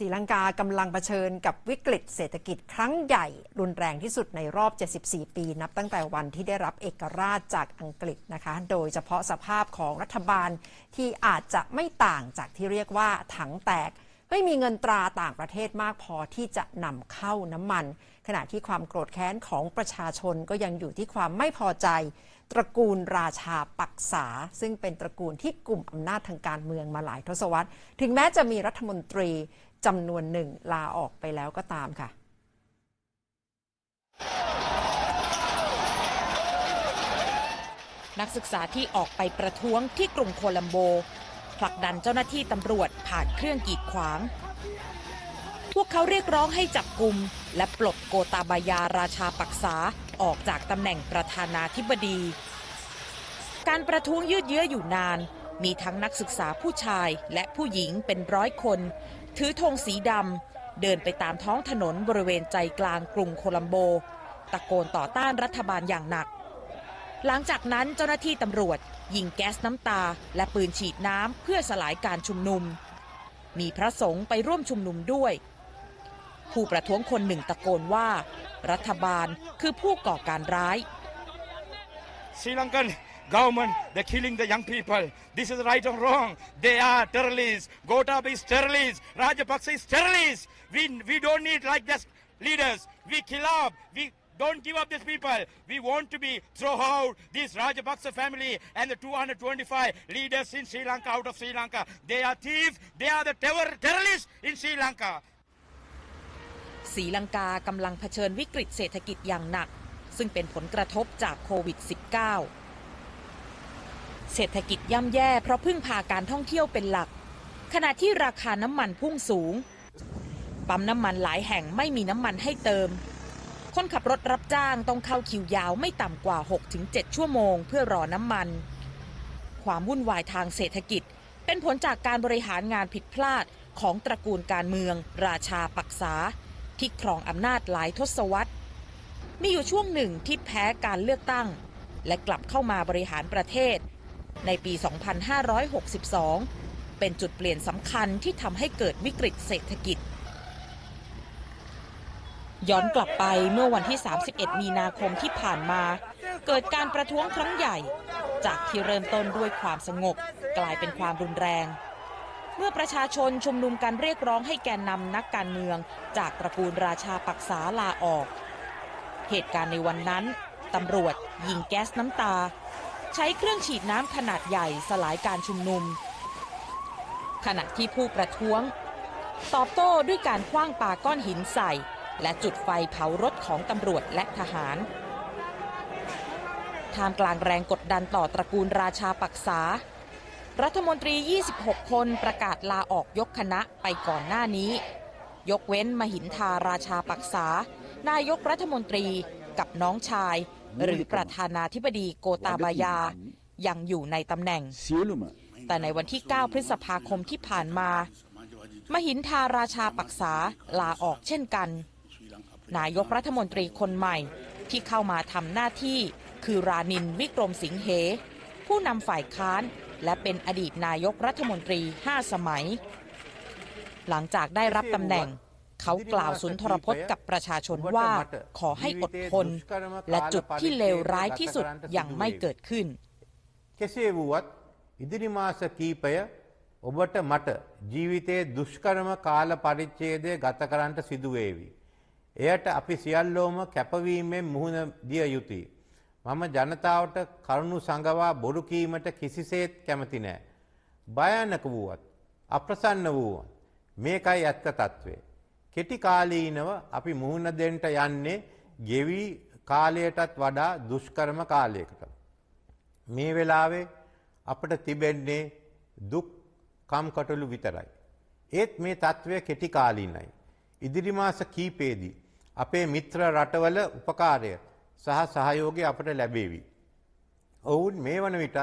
ศรีลังกากำลังเผชิญกับวิกฤตเศรษฐกิจครั้งใหญ่ รุนแรงที่สุดในรอบ 74 ปี นับตั้งแต่วันที่ได้รับเอกราชจากอังกฤษนะคะ โดยเฉพาะสภาพของรัฐบาลที่อาจจะไม่ต่างจากที่เรียกว่าถังแตก ไม่มีเงินตราต่างประเทศมากพอที่จะนำเข้าน้ำมัน ขณะที่ความโกรธแค้นของประชาชนก็ยังอยู่ที่ความไม่พอใจ ตระกูลราชาปักษา ซึ่งเป็นตระกูลที่กลุ่มอำนาจทางการเมืองมาหลายทศวรรษ ถึงแม้จะมีรัฐมนตรี จำนวนหนึ่งลาออกไปแล้วก็ตามค่ะนักศึกษาที่ออกไปประท้วงที่กรุงโคลัมโบ ผลักดันเจ้าหน้าที่ตำรวจผ่านเครื่องกีดขวาง พวกเขาเรียกร้องให้จับกลุ่มและปลดโกตาบายาราชาปักษาออกจากตำแหน่งประธานาธิบดี การประท้วงยืดเยื้ออยู่นาน มีทั้งนักศึกษาผู้ชายและผู้หญิงเป็นร้อยคน ถือธงสีดำเดินไปตามท้องถนนบริเวณใจกลางกรุงโคลัมโบ ตะโกนต่อต้านรัฐบาลอย่างหนัก หลังจากนั้นเจ้าหน้าที่ตำรวจ ยิงแก๊สน้ำตา และปืนฉีดน้ำเพื่อสลายการชุมนุม มีพระสงฆ์ไปร่วมชุมนุมด้วย ผู้ประท้วงคนหนึ่งตะโกนว่า รัฐบาลคือผู้ก่อการร้าย Sri Lankan government, they're killing the young people. This is right or wrong. They are terrorists. Gotabaya is terrorists. Rajapaksa is terrorists. We, we don't need like this leaders. We kill up. We don't give up these people. We want to be throw out this Rajapaksa family and the 225 leaders in Sri Lanka out of Sri Lanka. They are thieves. They are the terror, terrorists in Sri Lanka. ศรีลังกากำลังเผชิญวิกฤตเศรษฐกิจอย่างหนัก ซึ่งเป็นผลกระทบจากโควิด -19 เศรษฐกิจย่ำแย่เพราะพึ่งพาการท่องเที่ยวเป็นหลัก ขณะที่ราคาน้ำมันพุ่งสูง ปั๊มน้ำมันหลายแห่งไม่มีน้ำมันให้เติม คนขับรถรับจ้างต้องเข้าคิวยาวไม่ต่ำกว่า 6-7 ชั่วโมงเพื่อรอน้ำมัน ความวุ่นวายทางเศรษฐกิจ เป็นผลจากการบริหารงานผิดพลาดของตระกูลการเมือง ราชาปักษา ที่ครองอำนาจหลายทศวรรษ มีอยู่ช่วงหนึ่งที่แพ้การเลือกตั้ง และกลับเข้ามาบริหารประเทศ ในปี 2562 เป็นจุดเปลี่ยนสำคัญที่ทำให้เกิดวิกฤตเศรษฐกิจ ย้อนกลับไปเมื่อวันที่ 31 มีนาคมที่ผ่านมา เกิดการประท้วงครั้งใหญ่ จากที่เริ่มต้นด้วยความสงบ กลายเป็นความรุนแรง เมื่อประชาชนชุมนุมกันเรียกร้องให้แกนนำนักการเมือง จากตระกูลราชาปักษาลาออก เหตุการณ์ในวันนั้นตำรวจยิงแก๊สน้ำตา ใช้เครื่องฉีดน้ำขนาดใหญ่สลายการชุมนุม ขณะที่ผู้ประท้วง ตอบโต้ด้วยการคว้างปาก้อนหินใส่ และจุดไฟเผารถของตำรวจและทหารท่ามกลางแรงกดดันต่อตระกูลราชาปักษา รัฐมนตรี 26 คนประกาศลาออกยกคณะไปก่อนหน้านี้ ยกเว้นมหินทาราชาปักษา นายกรัฐมนตรีกับน้องชาย หรือประธานาธิบดีโกตาบายายังอยู่ในตำแหน่ง แต่ในวันที่ 9 พฤษภาคมที่ผ่านมา มหินทาราชาปักษาลาออกเช่นกัน นายกรัฐมนตรีคนใหม่ที่เข้ามาทำหน้าที่คือรานินวิกรมสิงเห ผู้นำฝ่ายค้านและเป็นอดีตนายกรัฐมนตรี 5 สมัย หลังจากได้รับตำแหน่ง เขากล่าวสุนทรพจน์กับประชาชนว่า ขอให้อดทน และจุดที่เลวร้ายที่สุดยังไม่เกิดขึ้น කෙසේ වුවත් ඉදිරි මාස කීපය ඔබට මට ජීවිතයේ දුෂ්කරම කාල පරිච්ඡේදය ගත කරන්නට සිදුවේවි. එයට අපි සියල්ලෝම කැපවීමෙන් මුහුණ දිය යුතුයි. මම ජනතාවට කරුණු සඟවා බොරු කීමට කිසිසේත් කැමති නෑ. භයානක වුවත් අප්‍රසන්න වුවත් මේකයි ඇත්ත තත්ත්වය. කෙටි කාලීනව අපි මුහුණ දෙන්ට යන්නේ ගෙවී කාලයටත් වඩා දුෂ්කරම කාලයකට. මේ වෙලාවේ අපට තිබෙන්නේ දුක් කම්කටොළු විතරයි. ඒත් මේ තත්ත්වය කෙටි කාලීනයි. ඉදිරි මාස කීපේදී අපේ මිත්‍ර රටවල උපකාරය සහ සහයෝගය අපට ලැබේවි. ඔවුන් මේ වන විටත්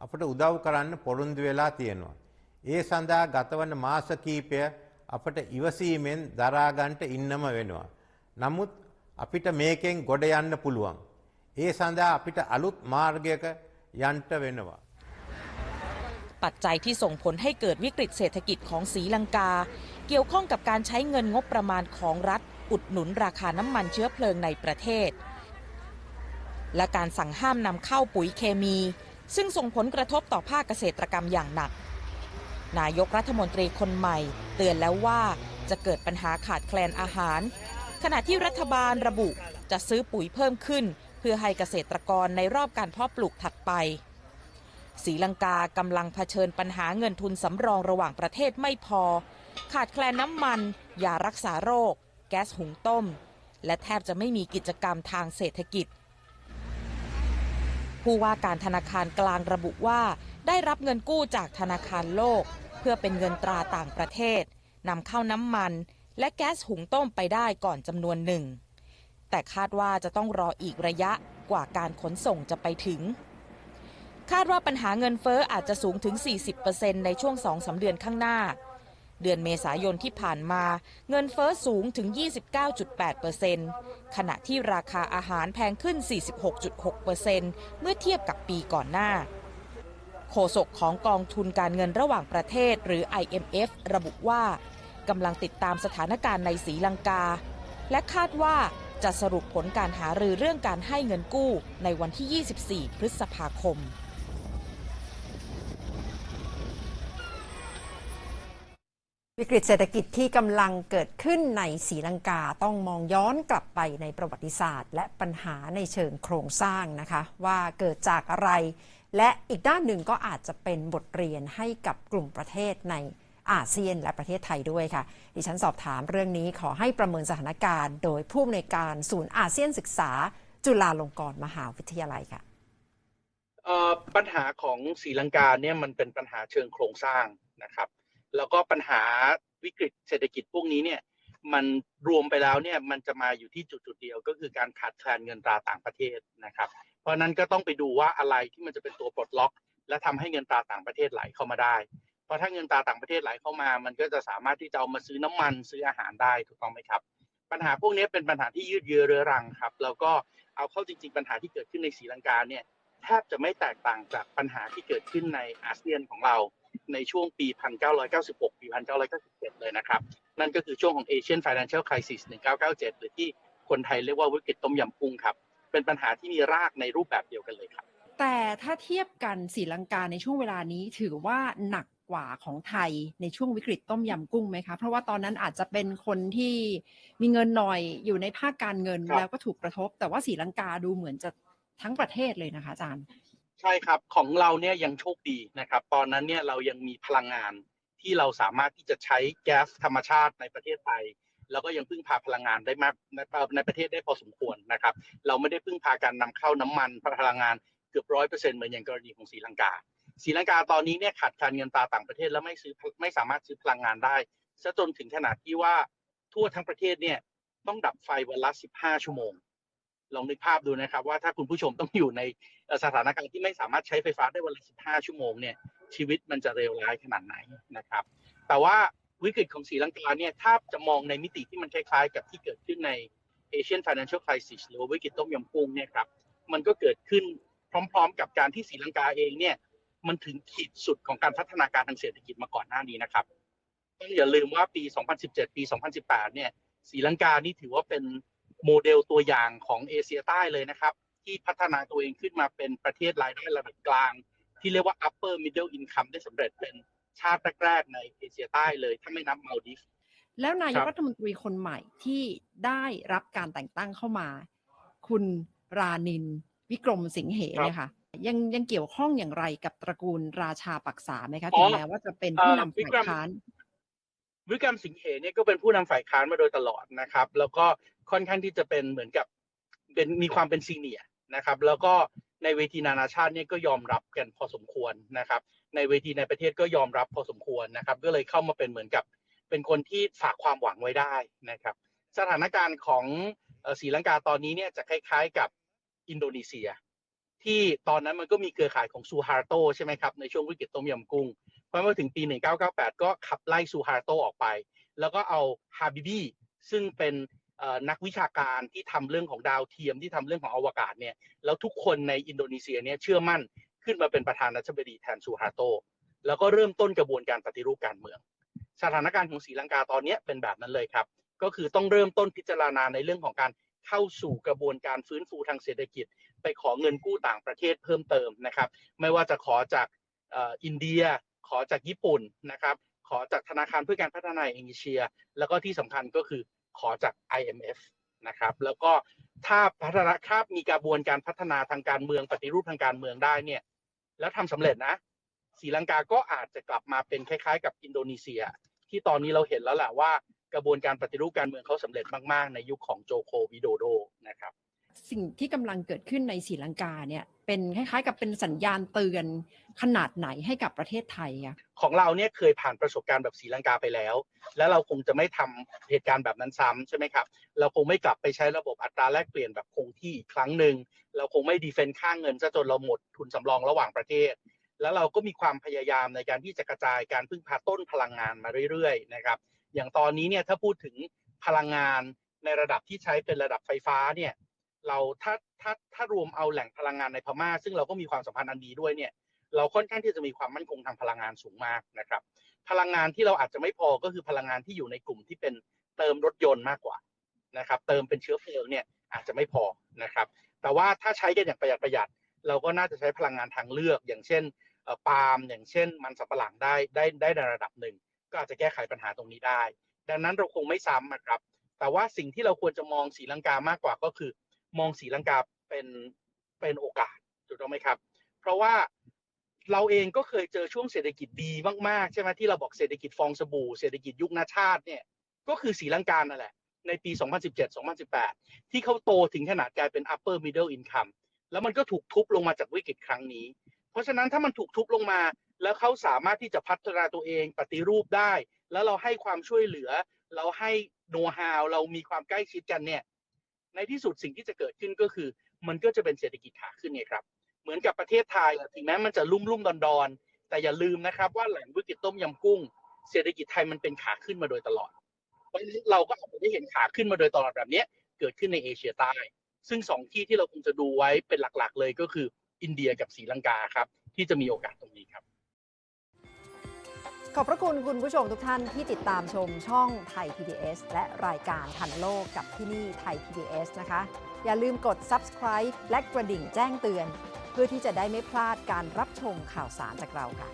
අපට උදව් කරන්න පොරොන්දු වෙලා තියෙනවා. ඒ සඳහා ගතවන මාස කීපය අපට ඉවසීමෙන් දරාගන්ට ඉන්නම වෙනවා. නමුත් අපිට මේකෙන් ගොඩ යන්න පුළුවන්. ඒ සඳහා අපිට අලුත් මාර්ගයක යන්ට වෙනවා. ปัจจัยที่ส่งผลให้เกิดวิกฤตเศรษฐกิจของศรีลังกา เกี่ยวข้องกับการใช้เงินงบประมาณของรัฐ อุดหนุนราคาน้ำมันเชื้อเพลิงในประเทศ และการสั่งห้ามนำเข้าปุ๋ยเคมี ซึ่งส่งผลกระทบต่อภาคเกษตรกรรมอย่างหนัก นายกรัฐมนตรีคนใหม่ เตือนแล้วว่าจะเกิดปัญหาขาดแคลนอาหาร ขณะที่รัฐบาลระบุจะซื้อปุ๋ยเพิ่มขึ้น เพื่อให้เกษตรกรในรอบการเพาะปลูกถัดไปศรีลังกากำลังเผชิญปัญหาเงินทุนสำรองระหว่างประเทศไม่พอ ขาดแคลนน้ำมันยารักษาโรค แก๊สหุงต้ม และแทบจะไม่มีกิจกรรมทางเศรษฐกิจ ผู้ว่าการธนาคารกลางระบุว่า ได้รับเงินกู้จากธนาคารโลก เพื่อเป็นเงินตราต่างประเทศนำเข้าน้ำมัน และแก๊สหุงต้มไปได้ก่อนจำนวนหนึ่ง แต่คาดว่าจะต้องรออีกระยะกว่าการขนส่งจะไปถึง คาดว่าปัญหาเงินเฟ้ออาจจะสูงถึง 40%ในช่วง2-3เดือนข้างหน้า เดือนเมษายนที่ผ่านมา เงินเฟ้อสูงถึง 29.8%ขณะที่ราคาอาหารแพงขึ้น 46.6%เมื่อเทียบกับปีก่อนหน้า โฆษกของกองทุนการเงินระหว่างประเทศหรือ IMF ระบุว่ากำลังติดตามสถานการณ์ในศรีลังกา และคาดว่าจะสรุปผลการหารือเรื่องการให้เงินกู้ในวันที่ 24 พฤษภาคมวิกฤตเศรษฐกิจที่กำลังเกิดขึ้นในศรีลังกาต้องมองย้อนกลับไปในประวัติศาสตร์ และปัญหาในเชิงโครงสร้างนะคะ ว่าเกิดจากอะไร และอีกด้านหนึ่งก็อาจจะเป็นบทเรียนให้กับกลุ่มประเทศในอาเซียนและประเทศไทยด้วยค่ะ ดิฉันสอบถามเรื่องนี้ขอให้ประเมินสถานการณ์ โดยผู้อำนวยการศูนย์อาเซียนศึกษา จุฬาลงกรณ์มหาวิทยาลัยค่ะปัญหาของศรีลังกาเนี่ยมันเป็นปัญหาเชิงโครงสร้างนะครับ แล้วก็ปัญหาวิกฤตเศรษฐกิจพวกนี้เนี่ยมันรวมไปแล้วเนี่ยมันจะมาอยู่ที่จุดจุดๆเดียวก็คือการขาดแคลนเงินตราต่างประเทศนะครับ เพราะนั้นก็ต้องไปดูว่าอะไรที่มันจะเป็นตัวปลดล็อก และทำให้เงินตราต่างประเทศไหลเข้ามาได้ เพราะถ้าเงินตราต่างประเทศไหลเข้ามา มันก็จะสามารถที่จะเอามาซื้อน้ำมันซื้ออาหารได้ถูกต้องไหมครับ ปัญหาพวกนี้เป็นปัญหาที่ยืดเยื้อเรื้อรังครับ แล้วก็เอาเข้าจริง ๆ ปัญหาที่เกิดขึ้นในศรีลังกาเนี่ยแทบจะไม่แตกต่างจากปัญหาที่เกิดขึ้นในอาเซียนของเราในช่วงปี 1996 ปี 1997 เลยนะครับ นั่นก็คือช่วงของ Asian Financial Crisis 1997 หรือที่คนไทยเรียกว่าวิกฤตต้มยำกุ้งครับ เป็นปัญหาที่มีรากในรูปแบบเดียวกันเลยครับ แต่ถ้าเทียบกันศรีลังกาในช่วงเวลานี้ถือว่าหนักกว่าของไทยในช่วงวิกฤตต้มยำกุ้งไหมคะเพราะว่าตอนนั้นอาจจะเป็นคนที่มีเงินหน่อยอยู่ในภาคการเงินครับแล้วก็ถูกกระทบ แต่ว่าศรีลังกาดูเหมือนจะทั้งประเทศเลยนะคะอาจารย์ ใช่ครับของเราเนี่ยยังโชคดีนะครับ ตอนนั้นเนี่ยเรายังมีพลังงานที่เราสามารถที่จะใช้แก๊สธรรมชาติในประเทศไทย แล้วก็ยังพึ่งพาพลังงานได้มากในประเทศได้พอสมควรนะครับ เราไม่ได้พึ่งพาการนำเข้าน้ำมันพลังงานเกือบร้อยเปอร์เซ็นต์เหมือนอย่างกรณีของศรีลังกาศรีลังกาตอนนี้เนี่ยขาดแคลนเงินตาต่างประเทศแล้วไม่ซื้อไม่สามารถซื้อพลังงานได้ซะจนถึงขนาดที่ว่าทั่วทั้งประเทศเนี่ยต้องดับไฟวันละ15ชั่วโมงลองนึกภาพดูนะครับ ว่าถ้าคุณผู้ชมต้องอยู่ในสถานการณ์ที่ไม่สามารถใช้ไฟฟ้าได้วันละ 15 ชั่วโมงเนี่ยชีวิตมันจะเลวร้ายขนาดไหนนะครับ แต่ว่า วิกฤตของศรีลังกาเนี่ยถ้าจะมองในมิติที่มันคล้ายๆ กับที่เกิดขึ้นใน Asian Financial Crisis หรือวิกฤตต้มยำกุ้งเนี่ยครับมันก็เกิดขึ้นพร้อม ๆ กับการที่ศรีลังกาเองเนี่ยมันถึงขีดสุดของการพัฒนาการทางเศรษฐกิจมาก่อนหน้านี้นะครับต้องอย่าลืมว่าปี 2017 ปี 2018 เนี่ยศรีลังกานี่ถือว่าเป็นโมเดลตัวอย่างของเอเชียใต้เลยนะครับ ที่พัฒนาตัวเองขึ้นมาเป็นประเทศรายได้ระดับกลาง ที่เรียกว่า upper middle income ได้สำเร็จเป็น ชาติแรกๆในเอเชียใต้เลยถ้าไม่นับมาลดิฟแล้วนายครักบรัฐมนตรีคนใหม่ที่ได้รับการแต่งตั้งเข้ามา คุณรานิน วิกรมสิงเหเนี่ยค่ะยังยังเกี่ยวข้องอย่างไรกับตระกูลราชาปักษาไหมคะถึงแม้ว่าจะเป็นผู้นำฝ่ายค้านวิกรมสิงเหเนี่ยก็เป็นผู้นำฝ่ายค้านมาโดยตลอดนะครับ แล้วก็ค่อนข้างที่จะเป็นเหมือนกับเป็นมีความเป็นซีเนียร์นะครับ แล้วก็ ในเวทีนานาชาติเนี่ยก็ยอมรับกันพอสมควรนะครับ ในเวทีในประเทศก็ยอมรับพอสมควรนะครับ ก็เลยเข้ามาเป็นเหมือนกับเป็นคนที่ฝากความหวังไว้ได้นะครับ สถานการณ์ของศรีลังกาตอนนี้เนี่ยจะคล้ายๆกับอินโดนีเซีย ที่ตอนนั้นมันก็มีเครือข่ายของซูฮาร์โตใช่ไหมครับในช่วงวิกฤตต้มยำกุ้งพอมาถึงปี 1998 ก็ขับไล่ซูฮาร์โตออกไป แล้วก็เอาฮาบิบีซึ่งเป็น นักวิชาการที่ทำเรื่องของดาวเทียมที่ทำเรื่องของอวกาศเนี่ยแล้วทุกคนในอินโดนีเซียเนี่ยเชื่อมั่นขึ้นมาเป็นประธานาธิบดีแทนซูฮาโต แล้วก็เริ่มต้นกระบวนการปฏิรูปการเมือง สถานการณ์ของศรีลังกาตอนนี้เป็นแบบนั้นเลยครับ ก็คือต้องเริ่มต้นพิจารณาในเรื่องของการเข้าสู่กระบวนการฟื้นฟูทางเศรษฐกิจ ไปขอเงินกู้ต่างประเทศเพิ่มเติมนะครับ ไม่ว่าจะขอจากอินเดีย ขอจากญี่ปุ่นนะครับ ขอจากธนาคารเพื่อการพัฒนาเอเชีย แล้วก็ที่สำคัญก็คือ ขอจาก IMF นะครับ แล้วก็ถ้าพัฒนาถ้ามีกระบวนการพัฒนาทางการเมืองปฏิรูปทางการเมืองได้เนี่ย แล้วทำสำเร็จนะศรีลังกาก็อาจจะกลับมาเป็นคล้ายๆ กับอินโดนีเซีย ที่ตอนนี้เราเห็นแล้วแหละว่ากระบวนการปฏิรูปการเมืองเขาสำเร็จมากๆ ในยุคของโจโควิโดโดนะครับ สิ่งที่กำลังเกิดขึ้นในศรีลังกาเนี่ยเป็นคล้ายๆ กับเป็นสัญญาณเตือนขนาดไหนให้กับประเทศไทยอะของเราเนี่ยเคยผ่านประสบการณ์แบบศรีลังกาไปแล้ว แล้วเราคงจะไม่ทำเหตุการณ์แบบนั้นซ้ำใช่ไหมครับ เราคงไม่กลับไปใช้ระบบอัตราแลกเปลี่ยนแบบคงที่อีกครั้งหนึ่งเราคงไม่ดีเฟนต์ค่างเงินซะจนเราหมดทุนสำรองระหว่างประเทศ แล้วเราก็มีความพยายามในการที่จะกระจายการพึ่งพาต้นพลังงานมาเรื่อยๆนะครับ อย่างตอนนี้เนี่ยถ้าพูดถึงพลังงานในระดับที่ใช้เป็นระดับไฟฟ้าเนี่ย เราถ้าถ้าถ้ารวมเอาแหล่งพลังงานในพม่า ซึ่งเราก็มีความสัมพันธ์อันดีด้วยเนี่ยเราค่อนข้างที่จะมีความมั่นคงทางพลังงานสูงมากนะครับ พลังงานที่เราอาจจะไม่พอก็คือพลังงานที่อยู่ในกลุ่มที่เป็นเติมรถยนต์มากกว่านะครับ เติมเป็นเชื้อเพลิงเนี่ยอาจจะไม่พอนะครับ แต่ว่าถ้าใช้กันอย่างประหยัดประหยัด เราก็น่าจะใช้พลังงานทางเลือก อย่างเช่นเอ่อปาล์มอย่างเช่น มันสำปะหลังได้ได้ได้ในระดับหนึ่ง ก็อาจจะแก้ไขปัญหาตรงนี้ได้ ดังนั้นเราคงไม่ซ้ำนะครับ แต่ว่าสิ่งที่เราควรจะมองศรีลังกามากกว่าก็คือ มองศรีลังกาเป็นเป็นโอกาสถูกต้องไหมครับ เพราะว่าเราเองก็เคยเจอช่วงเศรษฐกิจดีมากๆใช่ไหมที่เราบอกเศรษฐกิจฟองสบู่เศรษฐกิจยุคนาชาติเนี่ยก็คือศรีลังกานั่นแหละในปี 2017-2018 ที่เขาโตถึงขนาดกลายเป็น upper middle income แล้วมันก็ถูกทุบลงมาจากวิกฤตครั้งนี้ เพราะฉะนั้นถ้ามันถูกทุบลงมา แล้วเขาสามารถที่จะพัฒนาตัวเองปฏิรูปได้ แล้วเราให้ความช่วยเหลือ เราให้โน้ตฮาวเรามีความใกล้ชิดกันเนี่ย ในที่สุดสิ่งที่จะเกิดขึ้นก็คือ มันก็จะเป็นเศรษฐกิจขาขึ้นไงครับ เหมือนกับประเทศไทยอะถึงแม้มันจะลุ่มลุ่มดอนดอนแต่อย่าลืมนะครับว่าหลังวิกฤตต้มยำกุ้ง เศรษฐกิจไทยมันเป็นขาขึ้นมาโดยตลอดเพราะฉะนั้นเราก็อาจจะได้เห็นขาขึ้นมาโดยตลอดแบบนี้เกิดขึ้นในเอเชียใต้ ซึ่งสองที่ที่เราคงจะดูไว้เป็นหลักๆ เลยก็คืออินเดียกับศรีลังกาครับที่จะมีโอกาสตรงนี้ครับ ขอบพระคุณคุณผู้ชมทุกท่านที่ติดตามชมช่องไทย PBS และรายการทันโลกกับที่นี่ไทย PBS นะคะ อย่าลืมกด subscribe และกระดิ่งแจ้งเตือน เพื่อที่จะได้ไม่พลาดการรับชมข่าวสารจากเราค่ะ